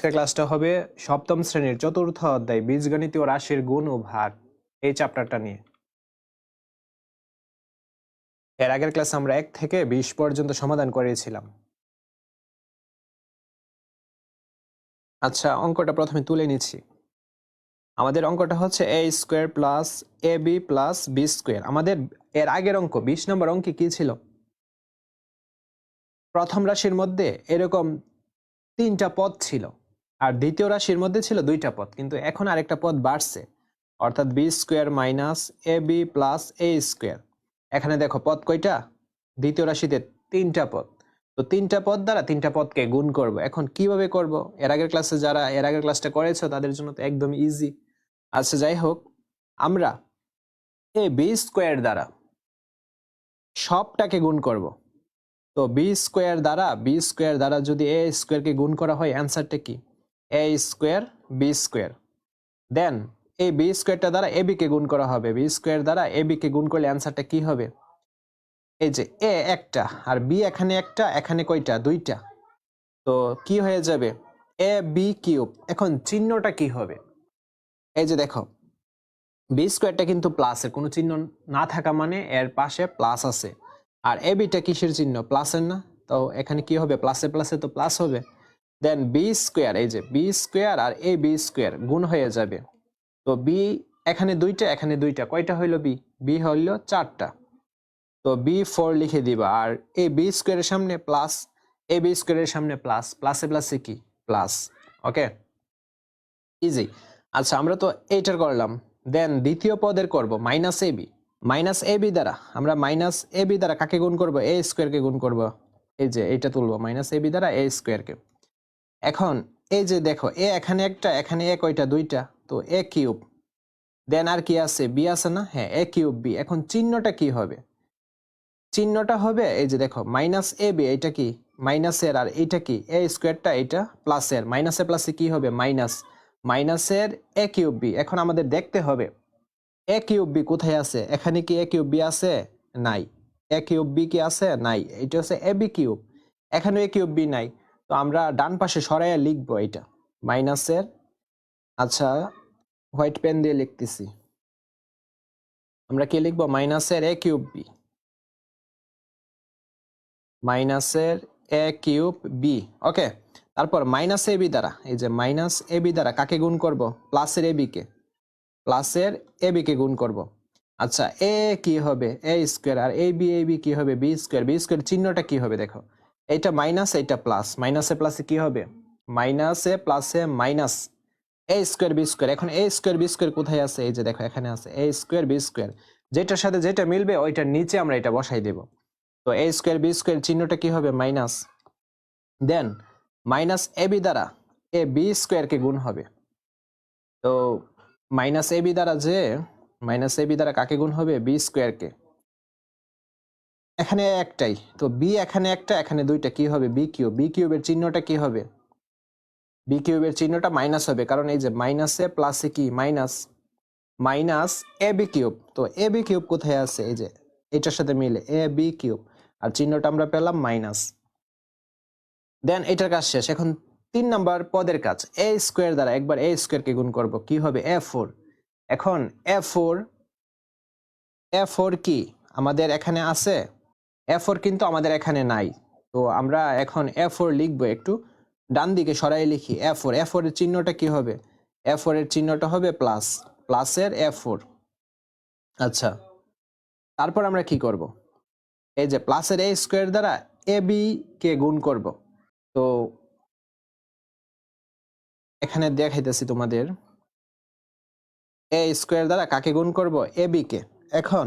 আজকের ক্লাসটা হবে সপ্তম শ্রেণির চতুর্থ অধ্যায়, বীজগণিতীয় রাশির গুণ ও ভাগ এই চ্যাপ্টারটা নিয়ে। এর আগের ক্লাসে আমরা এক থেকে বিশ পর্যন্ত সমাধান করিয়েছিলাম আচ্ছা অঙ্কটা প্রথমে তুলে নিচ্ছি। আমাদের অঙ্কটা হচ্ছে A square plus A B plus B square আমাদের এর আগের অঙ্ক, বিশ নম্বর অঙ্কে কি ছিল? প্রথম রাশির মধ্যে এরকম তিনটা পদ ছিল। আর দ্বিতীয় রাশির মধ্যে ছিল দুইটা পদ, কিন্তু এখন আরেকটা পদ বাড়ছে, অর্থাৎ B square minus A B plus A square এখানে দেখো পদ কয়টা? দ্বিতীয় রাশিতে তিনটা পদ। তো তিনটা পদ দ্বারা তিনটা পদকে গুণ করব। এখন কীভাবে করব? এর আগের ক্লাসে যারা এর আগের ক্লাসটা করেছ, তাদের জন্য তো একদম ইজি আচ্ছা যাই হোক, আমরা এ বি স্কোয়ার দ্বারা সবটাকে গুণ করব। তো বি স্কোয়ার দ্বারা বি স্কোয়ার দ্বারা যদি এ স্কোয়ারকে গুণ করা হয় অ্যান্সারটা কি? A square B square then এই বি স্কোয়ারটা দ্বারা এ কে গুণ করা হবে। বি স্কোয়ার দ্বারা এ কে গুণ করলে অ্যান্সারটা কি হবে? এই যে এ একটা, আর বি এখানে একটা, এখানে কয়টা? দুইটা। তো কি হয়ে যাবে? এ বি কিউব এখন চিহ্নটা কি হবে? এই যে দেখো বি স্কোয়ারটা কিন্তু প্লাসের কোনো চিহ্ন না থাকা মানে এর পাশে প্লাস আছে। আর এ বিটা কিসের চিহ্ন? প্লাসের না। তো এখানে কি হবে? প্লাসে প্লাসে তো প্লাস হবে। দেন বি স্কোয়ার এই যে বি স্কোয়ার আর এ বি স্কোয়ার গুণ হয়ে যাবে। তো বি এখানে দুইটা এখানে দুইটা, কয়টা হইল বি বি হইল চারটা। তো বি ফোর লিখে দিবা, আর এ বি স্কোয়ারের সামনে প্লাস এ বি স্কোয়ারের সামনে প্লাস প্লাসে প্লাসে কি? প্লাস ওকে ইজি আচ্ছা আমরা তো এইটার করলাম। দেন দ্বিতীয় পদের করব minus A B minus A B দ্বারা, আমরা মাইনাস এ বি দ্বারা কাকে গুণ করব? এ স্কোয়ারকে গুণ করব। এই যে, এইটা তুলবো মাইনাস এ বি দ্বারা এ স্কোয়ারকে এখন, এই যে দেখো, এ এখানে একটা, এখানে এ কয়টা দুইটা, তো এ কিউব। দেন আর কি আছে? বি আছে না? হ্যাঁ এ কিউব বি। এখন চিহ্নটা কি হবে? চিহ্নটা হবে, এই যে দেখো, মাইনাস এ বি এটা কি? মাইনাসের আর এইটা কি? এ স্কোয়ারটা এটা প্লাসের মাইনাসে প্লাসে কি হবে? মাইনাস। মাইনাসের এ কিউব বি। এখন আমাদের দেখতে হবে, এ কিউব বি কোথায় আছে? এখানে কি এ কিউব বি আছে? নাই। এ কিউব বি কি আছে? নাই। এটা হচ্ছে এ বি কিউব। এখানে এ কিউব বি নাই। তো আমরা ডান পাশে সরাইয়া লিখব এটা। মাইনাসের আচ্ছা হোয়াইট পেন দিয়ে লিখতেছি। আমরা কি লিখব? মাইনাসের এ কিউব বি। মাইনাসের এ কিউব বি। ওকে, তারপর মাইনাস এ বি দ্বারা, এই যে মাইনাস এ বি দ্বারা কাকে গুণ করব? প্লাসের এ বি কে। প্লাসের এ বি কে গুণ করব। আচ্ছা এ কি হবে? এ স্কোয়ার, আর এ বি এ বি কি হবে? বি স্কোয়ার বি স্কোয়ার চিহ্নটা কি হবে দেখো? এইটা মাইনাস এইটা প্লাস মাইনাসে প্লাসে কি হবে? মাইনাসে প্লাসে minus A square B square এখন এ স্কোয়ার বি স্কোয়ার কোথায় আছে? এই যে দেখো, এখানে আছে। এ স্কোয়ার বি স্কোয়ার যেটার সাথে যেটা মিলবে, ওইটার নিচে আমরা এটা বসাই দেব। তো এ স্কোয়ার বি স্কোয়ার চিহ্নটা কি হবে? Minus then minus A B দ্বারা এ বি স্কোয়ারকে গুণ হবে। তো মাইনাস এ বি দ্বারা যে মাইনাস এ বি দ্বারা কাকে গুণ হবে? বি স্কোয়ারকে এখানে একটাই। তো বি এখানে একটা, এখানে দুইটা। কি হবে? বি কিউব বি কিউবের চিহ্নটা কি হবে? বি কিউবের চিহ্নটা মাইনাস হবে। কারণ এই যে মাইনাসে প্লাসে কি? Minus minus A B cube তো এ বি কিউব কোথায় আছে? এই যে এটার সাথে মিলে এ বি কিউব আর চিহ্নটা আমরা পেলাম মাইনাস দেন এটার কাজ শেষ। এখন তিন নাম্বার পদের কাজ। এ স্কোয়ার দ্বারা একবার এ স্কোয়ারকে গুণ করব। কি হবে? এ ফোর এখন এ ফোর এ ফোর কি? আমাদের এখানে আছে এ ফোর কিন্তু আমাদের এখানে নাই। তো আমরা এখন এ ফোর লিখব একটু। ডান দিকে সরাই লিখি এ ফোর এ ফোর এর চিহ্নটা কি হবে? এ ফোর এর চিহ্নটা হবে প্লাস প্লাসের এ ফোর আচ্ছা। তারপর আমরা কি করব? এই যে প্লাসের এ স্কোয়ার দ্বারা এ বি কে গুণ করব। তো এখানে দেখাইতেছি তোমাদের। এ স্কোয়ার দ্বারা কাকে গুণ করব? এ বি কে এখন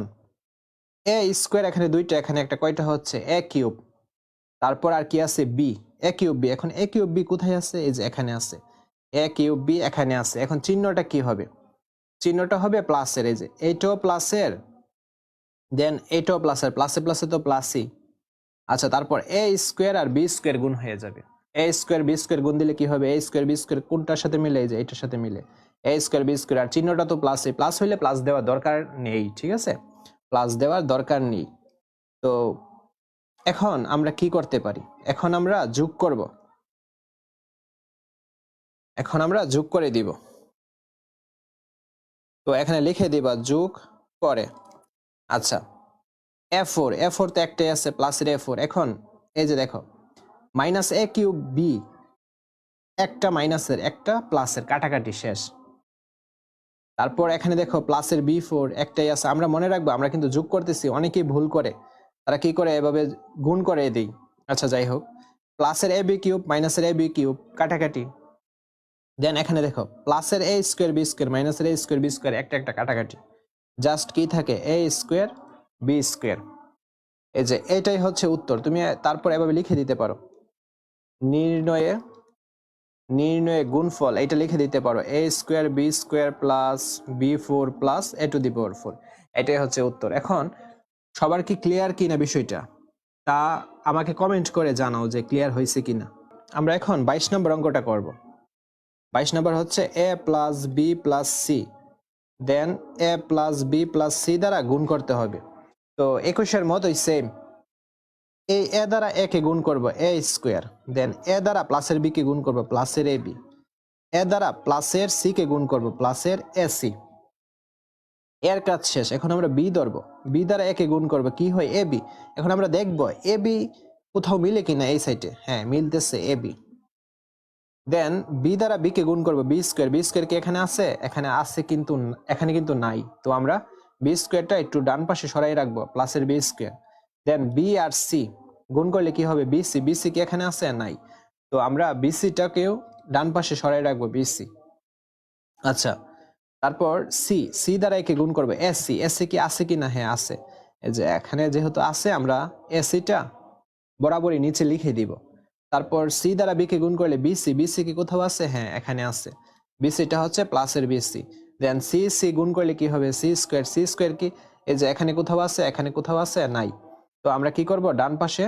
এ স্কোয়ার এখানে দুইটা, এখানে একটা, কয়টা হচ্ছে? A cube. তারপর আর কি আছে? বি। A cube B. এখন এ কিউব বি কোথায় আছে? এই যে এখানে আছে। এ কিউব বি এখানে আছে। এখন চিহ্নটা কি হবে? চিহ্নটা হবে প্লাসের। এই যে এইটাও প্লাসের, দেন এইটাও প্লাসের। প্লাসে প্লাসে তো প্লাসই। আচ্ছা তারপর এ স্কোয়ার আর বি স্কোয়ার গুণ হয়ে যাবে। এ স্কোয়ার, বি স্কোয়ার গুণ দিলে কি হবে? এ স্কোয়ার, বি স্কোয়ার কোনটার সাথে মিলে? এই যে এটার সাথে মিলে। এ স্কোয়ার, বি স্কোয়ার, আর চিহ্নটা তো প্লাসে প্লাস হইলে প্লাস দেওয়ার দরকার নেই, ঠিক আছে? প্লাস দেওয়ার দরকার নেই। তো এখন আমরা কি করতে পারি? এখন আমরা যোগ করব। এখন আমরা যোগ করে দিব। তো এখানে লিখে দিবা যোগ করে। আচ্ছা এ ফোর এ ফোর তো একটাই আছে প্লাসের এ ফোর। এখন এই যে দেখো মাইনাস এ কিউব বি একটা মাইনাসের একটা প্লাসের কাটাকাটি শেষ। তারপর এখানে দেখো প্লাসের বি ফোর একটাই আছে। আমরা মনে রাখব, আমরা কিন্তু যোগ করতেছি, অনেকেই ভুল করে। তারা কি করে? এভাবে গুণ করে দিই। আচ্ছা যাই হোক। প্লাসের এ বি কিউব মাইনাসের এ বি কিউব কাটাকাটি। দেন এখানে দেখো প্লাসের এ স্কোয়ার বি স্কোয়ার মাইনাসের এ স্কোয়ার বি স্কোয়ার একটা একটা কাটাকাটি। জাস্ট কি থাকে? এ স্কোয়ার বি স্কোয়ার এই যে, এটাই হচ্ছে উত্তর। তুমি তারপর এভাবে লিখে দিতে পারো। নির্ণয়ে নির্ণয়ে গুণফল, এটা লিখে দিতে পারো A square B square plus B four plus A to the power four এটাই হচ্ছে উত্তর। এখন, সবার কি ক্লিয়ার কিনা বিষয়টা? তা আমাকে কমেন্ট করে জানাও যে ক্লিয়ার হয়েছে কিনা। আমরা এখন বাইশ নম্বর অঙ্কটা করব। বাইশ নম্বর হচ্ছে A plus B plus C then A plus B plus C দ্বারা গুণ করতে হবে। তো একুশের মতোই সেম এই এ দ্বারা এ কে গুণ করব এ স্কোয়ার। দেন এ দ্বারা প্লাসের বি কে গুণ করব প্লাসের এ বি। এ দ্বারা প্লাসের সি কে গুণ করব প্লাসের এ সি। এর কাজ শেষ। এখন আমরা বি ধরবো। বি দ্বারা একে গুণ করব কি হয়? A B. এখন আমরা দেখব এ বি কোথাও মিলে কিনা এই সাইডে হ্যাঁ মিলতেছে এ বি। দেন বি দ্বারা বি কে গুণ করব বি স্কোয়ার। বি স্কোয়ার কি এখানে আছে? এখানে আছে কিন্তু, এখানে কিন্তু নাই। তো আমরা বি স্কোয়ারটা একটু ডান পাশে সরাই রাখব। প্লাসের বি স্কোয়ার। দেন বি আর সি গুণ করলে কি হবে? বিসি বিসি কি এখানে আছে? নাই। তো আমরা বিসিটাকেও ডান পাশে সরাই রাখব বিসি আচ্ছা তারপর সি সি দ্বারা একে গুণ করব। এস সি এস সি কি আছে কি না? হ্যাঁ আছে। এই যে এখানে যেহেতু আছে, আমরা এসিটা বরাবরই নিচে লিখে দিব। তারপর সি দ্বারা বি কে গুণ করলে বিসি বিসি কি কোথাও আছে? হ্যাঁ এখানে আছে। বিসিটা হচ্ছে প্লাসের বিসি দেন সি সি গুণ করলে কি হবে? সি স্কোয়ার সি স্কোয়ার কি? এই যে এখানে কোথাও আছে, এখানে কোথাও আছে? নাই। তো আমরা কি করব? ডান পাশে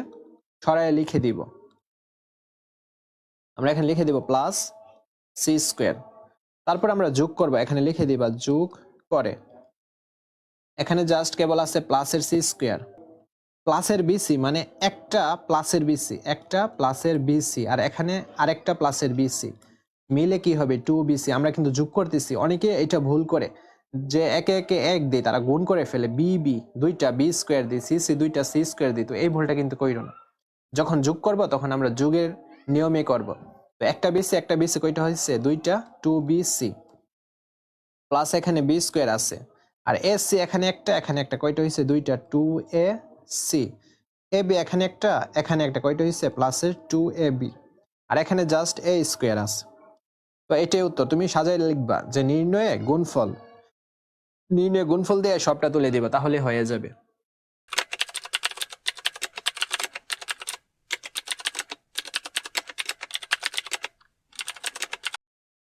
সরাই লিখে দিব। আমরা এখানে লিখে দিব প্লাস সি স্কোয়ার তারপর আমরা যোগ করব। এখানে লিখে দিবা যোগ করে। এখানে জাস্ট কেবল আছে প্লাসের সি স্কোয়ার প্লাসের বিসি মানে একটা প্লাসের বিসি একটা প্লাসের বিসি আর এখানে আরেকটা প্লাসের বিসি মিলে কি হবে? টু বিসি আমরা কিন্তু যোগ করতেছি। অনেকে এটা ভুল করে। যে একে একে এক দিই তারা গুণ করে ফেলে বি বি দুইটা বি স্কোয়ার দিই সি সি দুইটা সি স্কোয়ার দিই তো এই ভুলটা কিন্তু কইরো না। যখন যোগ করব, তখন আমরা যুগের নিয়মে করব। তো একটা বিসি একটা বিসি কয়টা হয়েছে দুইটা টু বি সি প্লাস এখানে বি স্কোয়ার আছে। আর এ সি এখানে একটা এখানে একটা কয়টা হয়েছে দুইটা two A C A B এখানে একটা এখানে একটা কয়টা হয়েছে প্লাসের টু এ বি আর এখানে জাস্ট এ স্কোয়ার আছে। তো এটাই উত্তর। তুমি সাজাই লিখবা যে নির্ণয়ে গুণফল নির্ণয়ে গুণফল দিয়ে সবটা তুলে দেবে তাহলে হয়ে যাবে।